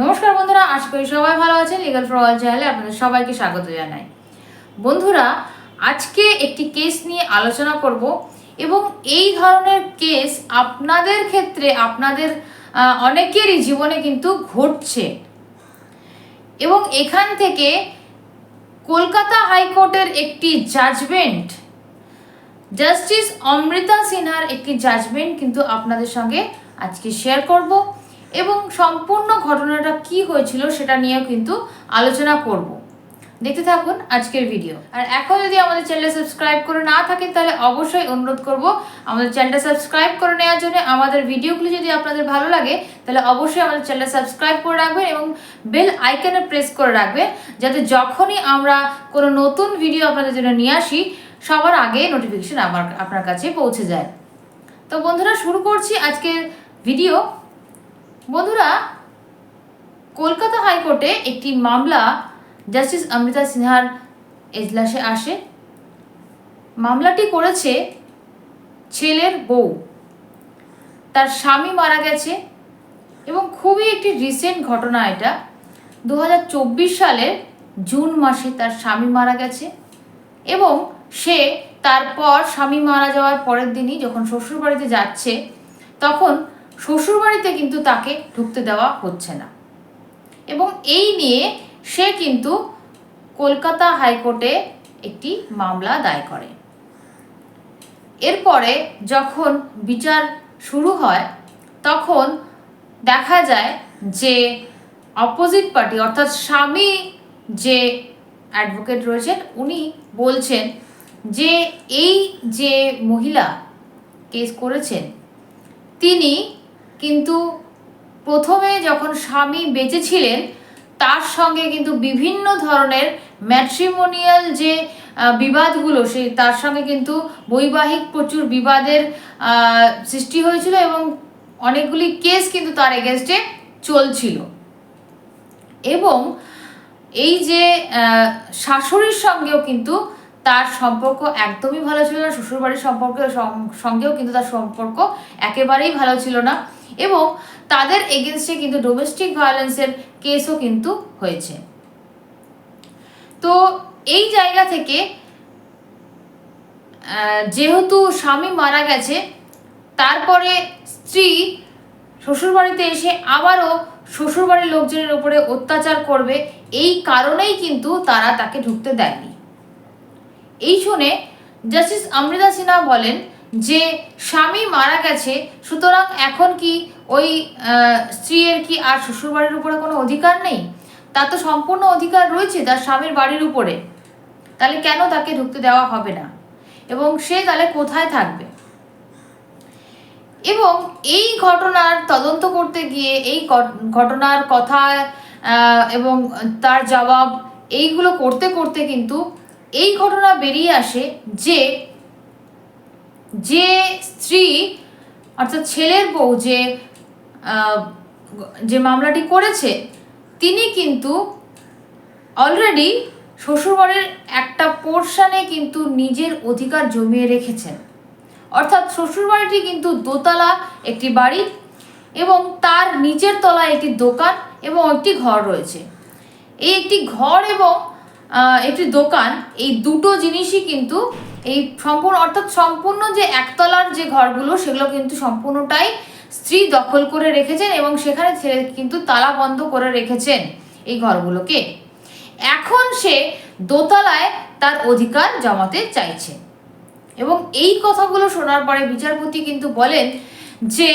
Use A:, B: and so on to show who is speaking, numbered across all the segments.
A: নমস্কার বন্ধুরা, আশা করি সবাই ভালো আছেন। লিগাল ফর অল চ্যানেলে আপনাদের সবাইকে স্বাগত জানাই। বন্ধুরা, আজকে একটি কেস নিয়ে আলোচনা করব এবং এই ধরনের কেস আপনাদের ক্ষেত্রে, আপনাদের অনেকেরই জীবনে কিন্তু ঘটছে। এবং এখান থেকে কলকাতা হাইকোর্টের একটি জাজমেন্ট জাস্টিস অমৃতা সিনহার একটি জাজমেন্ট কিন্তু আপনাদের সঙ্গে আজকে শেয়ার করব। এবং সম্পূর্ণ ঘটনাটা কি হয়েছিল সেটা নিয়েও কিন্তু আলোচনা করব। দেখতে থাকুন আজকের ভিডিও আর এখন যদি আমাদের চ্যানেলে সাবস্ক্রাইব করে না থাকেন, তাহলে অবশ্যই অনুরোধ করব আমাদের চ্যানেলটা সাবস্ক্রাইব করে নেওয়ার জন্য। আমাদের ভিডিওগুলো যদি আপনাদের ভালো লাগে, তাহলে অবশ্যই আমাদের চ্যানেলটা সাবস্ক্রাইব করে রাখবেন এবং বেল আইকনে প্রেস করে রাখবেন, যাতে যখনই আমরা কোনো নতুন ভিডিও আপনাদের জন্য নিয়ে আসি, সবার আগে নোটিফিকেশন আমার, আপনার কাছে পৌঁছে যায়। তো বন্ধুরা, শুরু করছি আজকের ভিডিও বন্ধুরা, কলকাতা হাইকোর্টে একটি মামলা জাস্টিস অমৃতা সিনহার এজলাসে আসে। মামলাটি করেছে ছেলের বউ। তার স্বামী মারা গেছে এবং খুবই একটি রিসেন্ট ঘটনা এটা। দু হাজার চব্বিশ সালের জুন মাসে তার স্বামী মারা গেছে এবং সে তারপর স্বামী মারা যাওয়ার পরের দিনই যখন শ্বশুরবাড়িতে যাচ্ছে, তখন শ্বশুরবাড়িতে কিন্তু তাকে ঢুকতে দেওয়া হচ্ছে না। এবং এই নিয়ে সে কিন্তু কলকাতা হাইকোর্টে একটি মামলা দায় করে। এরপরে যখন বিচার শুরু হয়, তখন দেখা যায় যে অপোজিট পার্টি অর্থাৎ স্বামী যে অ্যাডভোকেট রয়েছেন, উনি বলছেন যে এই যে মহিলা কেস করেছেন, তিনি কিন্তু প্রথমে যখন স্বামী বেঁচে ছিলেন তার সঙ্গে কিন্তু বিভিন্ন ধরনের ম্যাট্রিমোনিয়াল যে বিবাদগুলো সেই তার সঙ্গে কিন্তু বৈবাহিক প্রচুর বিবাদের সৃষ্টি হয়েছিল এবং অনেকগুলি কেস কিন্তু তার এগেনস্টে চলছিল। এবং এই যে শাশুড়ির সঙ্গেও কিন্তু তার সম্পর্ক একদমই ভালো ছিল না, শ্বশুরবাড়ির সম্পর্ক সঙ্গেও কিন্তু তার সম্পর্ক একেবারেই ভালো ছিল না। এবং তাদের এগেনস্টে কিন্তু ডোমেস্টিক ভায়োলেন্সের কেসও কিন্তু হয়েছে। তো এই জায়গা থেকে যেহেতু স্বামী মারা গেছে, তারপরে স্ত্রী শ্বশুরবাড়িতে এসে আবারও শ্বশুরবাড়ির লোকজনের উপরে অত্যাচার করবে, এই কারণেই কিন্তু তারা তাকে ঢুকতে দেয়নি। এই শুনে জাস্টিস অমৃতা সিনহা বলেন যে স্বামী মারা গেছে, সুতরাং এখন কি ওই স্ত্রীর কি আর শ্বশুরবাড়ির উপরে কোনো অধিকার নেই? তার তো সম্পূর্ণ অধিকার রয়েছে তার স্বামীর বাড়ির উপরে। তাহলে কেন তাকে ঢুকতে দেওয়া হবে না? এবং সে তাহলে কোথায় থাকবে? এবং এই ঘটনার তদন্ত করতে গিয়ে, এই ঘটনার কথা এবং তার জবাব, এইগুলো করতে করতে কিন্তু এই ঘটনা বেরিয়ে আসে যে যে স্ত্রী, অর্থাৎ ছেলের বউ যে যে মামলাটি করেছে, তিনি কিন্তু অলরেডি শ্বশুরবাড়ির একটা পোর্শনে কিন্তু নিজের অধিকার জমিয়ে রেখেছেন। অর্থাৎ শ্বশুরবাড়িটি কিন্তু দোতলা একটি বাড়ি এবং তার নিচের তলায় একটি দোকান এবং একটি ঘর রয়েছে। এই একটি ঘর এবং একটি দোকান, এই দুটো জিনিসই কিন্তু এই সম্পূর্ণ, অর্থাৎ সম্পূর্ণ যে একতলার যে ঘরগুলো, সেগুলো কিন্তু সম্পূর্ণটাই স্ত্রী দখল করে রেখেছেন এবং সেখানে ছেলে কিন্তু তালা বন্ধ করে রেখেছেন এই ঘরগুলোকে। এখন সে দোতলায় তার অধিকার জমাতে চাইছে। এবং এই কথাগুলো শোনার পরে বিচারপতি কিন্তু বলেন যে,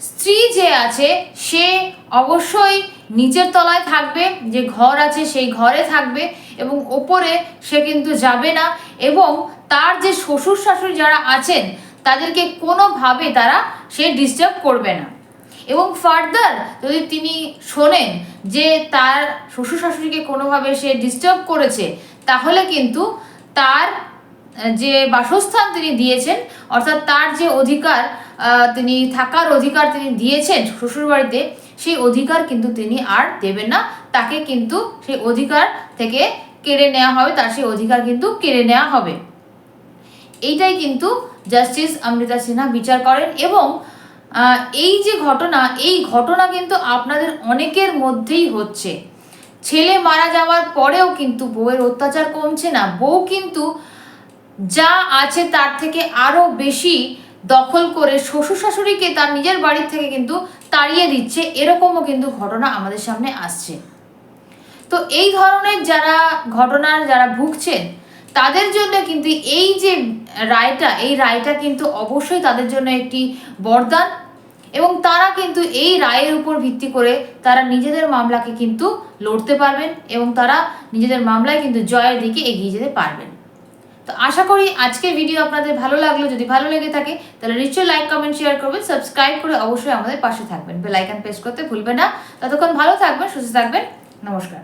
A: স্ত্রী যে আছে, সে অবশ্যই নিচের তলায় থাকবে, যে ঘর আছে সেই ঘরে থাকবে এবং ওপরে সে কিন্তু যাবে না এবং তার যে শ্বশুর শাশুড়ি যারা আছেন, তাদেরকে কোনোভাবে তারা সে ডিস্টার্ব করবে না। এবং ফার্দার যদি তিনি শোনেন যে তার শ্বশুর শাশুড়িকে কোনোভাবে সে ডিস্টার্ব করেছে, তাহলে কিন্তু তার যে বাসস্থান তিনি দিয়েছেন, অর্থাৎ তার যে অধিকার তিনি থাকার অধিকার তিনি দিয়েছেন শ্বশুরবাড়িতে সেই অধিকার কিন্তু তিনি আর দেবেন না। তাকে কিন্তু সেই অধিকার থেকে কেড়ে নেওয়া হবে, তার সেই অধিকার কিন্তু কেড়ে নেওয়া হবে। এইটাই কিন্তু জাস্টিস অমৃতা সিনহা বিচার করেন এবং এই যে ঘটনা, এই ঘটনা কিন্তু আপনাদের অনেকের মধ্যেই হচ্ছে। ছেলে মারা যাওয়ার পরেও কিন্তু বউয়ের অত্যাচার কমছে না। বউ কিন্তু যা আছে তার থেকে আরও বেশি দখল করে শ্বশুর শাশুড়িকে তার নিজের বাড়ির থেকে কিন্তু তাড়িয়ে দিচ্ছে, এরকমও কিন্তু ঘটনা আমাদের সামনে আসছে। তো এই ধরনের যারা ঘটনার যারা ভুগছেন, তাদের জন্য কিন্তু এই যে রায়টা, এই রায়টা কিন্তু অবশ্যই তাদের জন্য একটি বরদান এবং তারা কিন্তু এই রায়ের উপর ভিত্তি করে তারা নিজেদের মামলাকে কিন্তু লড়তে পারবেন এবং তারা নিজেদের মামলায় কিন্তু জয়ের দিকে এগিয়ে যেতে পারবেন। তো আশা করি আজকের ভিডিও আপনাদের ভালো লাগল। যদি ভালো লেগে থাকে, তাহলে নিশ্চয়ই লাইক কমেন্ট শেয়ার করবেন সাবস্ক্রাইব করে অবশ্যই আমাদের পাশে থাকবেন। বেল আইকন প্রেস করতে ভুলবেন না। ততক্ষণ ভালো থাকবেন, সুস্থ থাকবেন। নমস্কার।